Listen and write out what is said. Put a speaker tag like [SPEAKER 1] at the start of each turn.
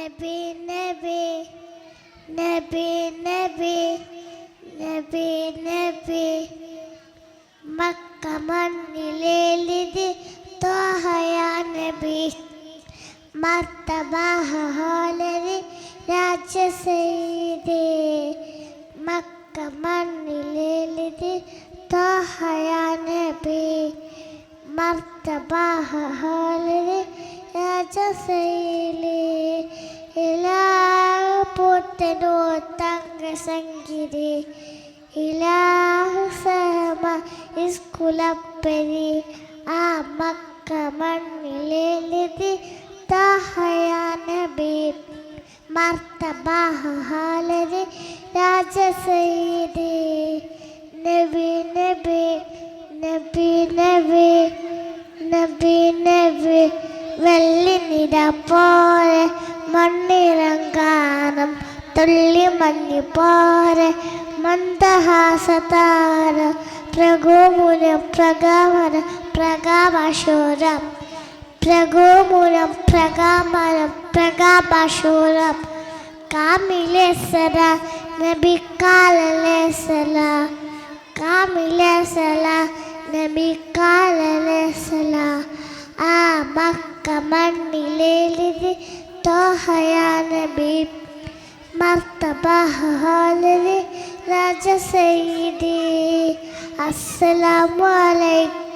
[SPEAKER 1] നബി നബി നബി നബി നബി നബി. മക്ക മണ്ണിലെഴുതി തോഹയാ നബി. മർത്തബാഹോലരി രാജസൈദേ. മക്ക മണ്ണിലെഴുതി തോഹയാ നബി. മർത്തബാഹോലരി രാജസൈലേ ഇലാഹ് പുത്തനോ ഇലാഹുസമ ഇസ്കുലപ്പരി ആ മക്ക മണ്ണിലെഴുതി താഹയാ മർത്തബാഹാലരി രാജസൈദേ നബി നബി നബി നബി നബി നബി. വെള്ളി നിര പോലെ മണ്ണിറങ്ങാനം തുള്ളി മഞ്ഞി പോലെ മന്ദഹാസതാര പ്രഗോമുരം പ്രഗാമന പ്രകാശോരം പ്രഗോമുരം പ്രകാമനം പ്രകാശോരം കാമിലേസര നബി കാലലേസല കാമിലേസല നബി കാലലേസല ആ മക്ക മണ്ണിലേലിത് തോഹയാ നബി മർത്തബഹലരി രാജസൈദി അസ്സലാമു അലൈക്കും